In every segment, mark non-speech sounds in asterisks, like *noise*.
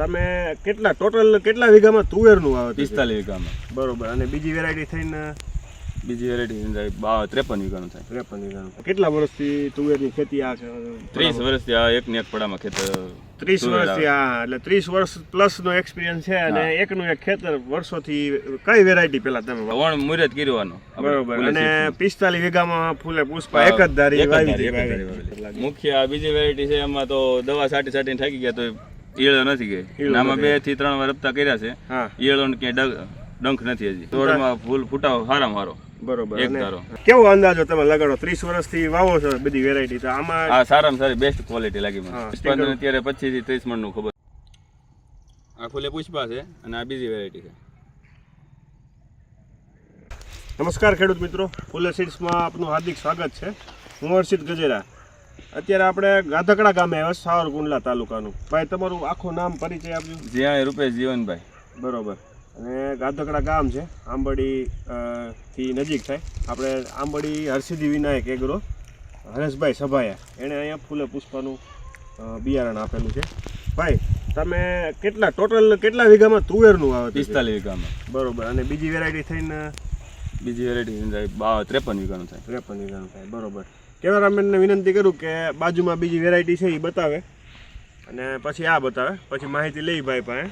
તમે કેટલા ટોટલ કેટલા વીઘામાં તુવેરનું આવે? પિસ્તાલીસ વીઘામાં. બરોબર અને બીજી વેરાયટી થઈને? બીજી વેરાયટી ત્રેપન વીઘાનું થાય. ત્રેપન વીઘાનું. કેટલા વર્ષથી તુવેરની ખેતી આ છે? ત્રીસ વર્ષથી આ એક ને એક પડામાં ખેતર ત્રીસ વર્ષથી હા એટલે ત્રીસ વર્ષ પ્લસ નો એક્સપિરિયન્સ છે અને એકનું એક ખેતર વર્ષોથી કઈ વેરાયટી પેલા તમે વણ મુરત કર્યું બરોબર અને પિસ્તાલીસ વીઘામાં ફૂલે પુષ્પા એક જ ધારી મુખ્ય આ બીજી વેરાયટી છે એમાં તો દવા છાંટી છાંટીને થાકી ગયા તો ઈયળો નથી ગઈ આમાં બેથી ત્રણ વાર હપ્તા કર્યા છે. ઈયળો ક્યાંય ડંખ નથી હજી. તોડમાં ફૂલ ફૂટાવો બરોબર. કેવો અંદાજો તમે લગાડો? ત્રીસ વર્ષથી વાવો છો બધી વેરાયટી આમાં આ સારામાં સારી બેસ્ટ ક્વોલિટી લાગી મને. ઉત્પાદન અત્યારે પચીસથી ત્રીસ મણનું ખબર. આ ફૂલે પુષ્પા છે અને આ બીજી વેરાયટી છે. નમસ્કાર ખેડૂત મિત્રો. ફૂલે સીડ્સમાં આપનું હાર્દિક સ્વાગત છે. હું હર્ષિત ગજેરા. અત્યારે આપણે ગાધકડા ગામે આવ્યા સાવરકુંડલા તાલુકાનું. ભાઈ તમારું આખું નામ પરિચય આપજો. જ્યાં રૂપેશ જીવનભાઈ. બરોબર. અને ગાધકડા ગામ છે આંબડી થી નજીક થાય. આપણે આંબડી હરસિદ્ધિ વિનાયક એગ્રો હરેશભાઈ સભાયા. એણે અહીંયા ફૂલે પુષ્પાનું બિયારણ આપેલું છે. ભાઈ તમે કેટલા ટોટલ કેટલા વીઘામાં તુવેરનું આવે? પિસ્તાલીસ વીઘામાં. બરોબર. અને બીજી વેરાયટી થઈને? બીજી વેરાયટી બા ત્રેપન વીઘાનું થાય. ત્રેપન વીઘાનું થાય. બરોબર. કેમેરામેનને વિનંતી કરું કે બાજુમાં બીજી વેરાયટી છે એ બતાવે. અને પછી આ બતાવે. પછી માહિતી લઈ ભાઈ પાસે.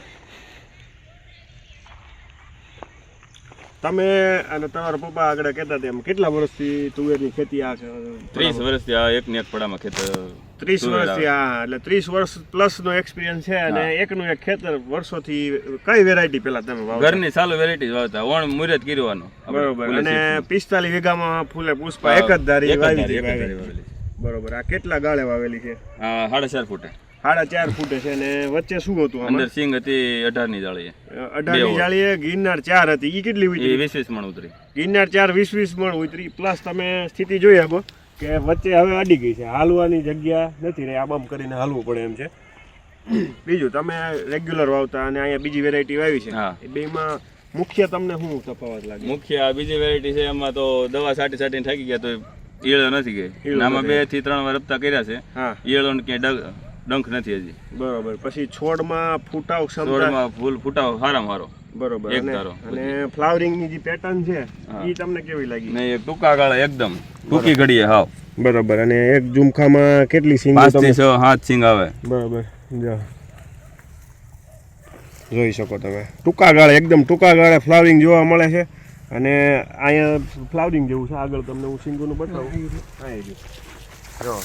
તમે અને તમારા પપ્પા આગળ કહેતા હતા એમ, કેટલા વર્ષથી તુવેરની ખેતી આ ત્રીસ વર્ષથી આ એક ને એક પડામાં ખેતર ત્રીસ વર્ષથી હા એટલે ત્રીસ વર્ષ પ્લસ નો એક્સપિરિયન્સ છે અને એકનું એક ખેતર વર્ષોથી કઈ વેરાયટી પેલા તમે વાવો ઘરની ચાલુ વેરાયટી વાવતા ઓણ મુરત કર્યું બરોબર અને પિસ્તાલીસ વીઘામાં ફૂલે પુષ્પા એક જ ધારી વાવી બરોબર આ કેટલા ગાળે વાવેલી છે? સાડા ચાર ફૂટે. સાડા ચાર ફૂટે છે ને વચ્ચે શું હતું અંદર સિંગ હતી અઢારની જાળી અઢારની જાળીએ ગિરનાર ચાર હતી. એ કેટલી ઉતરી? વીસ વીસ મણ ઉતરી. ગિરનાર ચાર વીસ વીસ મણ ઉતરી પ્લસ તમે સ્થિતિ જોઈ શકો. કે વચ્ચે હવે અડી ગઈ છે. હાલવાની જગ્યા નથી રહી આબામ કરીને હાલવું પડે એમ છે. બીજું તમે રેગ્યુલર વાવતા અને અહીંયા બીજી વેરાયટી વાવી છે. એ બેમાં મુખ્ય તમને શું તફાવત લાગે? મુખ્ય આ બીજી વેરાયટી છે એમાં તો દવા સાટી સાટીને થાકી ગયા તો ઈયળો નથી ગઈ. આમાં. બેથી ત્રણ વાર હપ્તા કર્યા છે. ઈયળો ને ક્યાંય ડંખ નથી હજી. બરોબર. પછી છોડમાં ફૂટાવ છોડમાં ફૂલ ફૂટાવ હારામ હારો બરોબર. અને ધારો. અને ફ્લાવરિંગની જે પેટર્ન છે એ તમને કેવી લાગી? નહીં ટૂંકા ગાળા એકદમ. ટૂંકી ઘડીએ હાવ. બરોબર. અને એક ઝુમખામાં કેટલી સિંગ તમે થી છ હાથ સિંગ આવે. બરાબર. જો. જોઈ શકો તમે. ટૂંકા ગાળે એકદમ ટૂંકા ગાળે ફ્લાવરિંગ જોવા મળે છે. અને અહીંયા ફ્લાવરિંગ જેવું છે. આગળ તમને હું સિંગોનું બતાવું. જો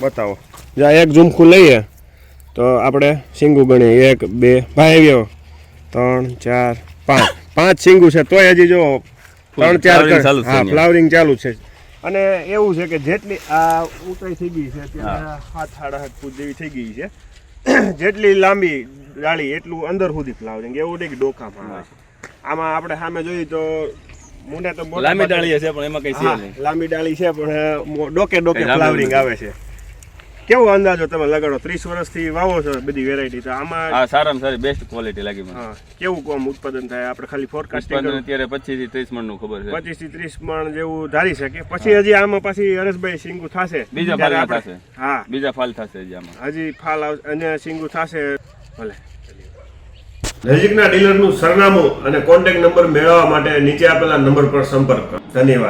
બતાવો. જા એક ઝુમખું લઈએ. તો આપણે સિંગુ ગણીએ. એક બે ભાઈ આવ્યો. ત્રણ ચાર પાંચ. પાંચ સિંગુ છે તોય હજી જો ત્રણ ચાર હા ફ્લાવરિંગ ચાલુ છે. અને એવું છે કે જેટલી આ ઊંચાઈ થઈ ગઈ છે હાથ સાડા હાથ ફૂટ જેવી થઈ ગઈ છે. *clears throat* જેટલી લાંબી ડાળી એટલું અંદર સુધી ફ્લાવરિંગ એવું નહીં કે ડોકામાં આવે છે. આમાં આપણે સામે જોઈએ તો મુંડે તો લાંબી ડાળી છે પણ એમાં કઈ છે લાંબી ડાળી છે પણ ડોકે ડોકે ફ્લાવરિંગ આવે છે. કેવો અંદાજો તમે લગાડો? ત્રીસ વર્ષથી વાવો છો બધી વેરાયટી તો આમાં હા સારામાં સારી બેસ્ટ ક્વોલિટી લાગી મને. હા, કેવું કોમ ઉત્પાદન થાય? આપણે ખાલી ફોરકાસ્ટિંગ અત્યારે પચીસથી ત્રીસ મણનું ખબર છે. પચીસથી ત્રીસ મણ જેવું ધારી શકે. પછી હજી આમાં પછી હરેશભાઈ સિંગુ થશે. બીજા ફાલ થશે. હા. બીજા ફાલ થશે હજી આમાં. હજી ફાલ આવશે અને સિંગુ થશે. ભલે. નજીકના ડીલરનું સરનામું અને કોન્ટેક્ટ નંબર મેળવવા માટે નીચે આપેલા નંબર પર સંપર્ક કરો. ધન્યવાદ.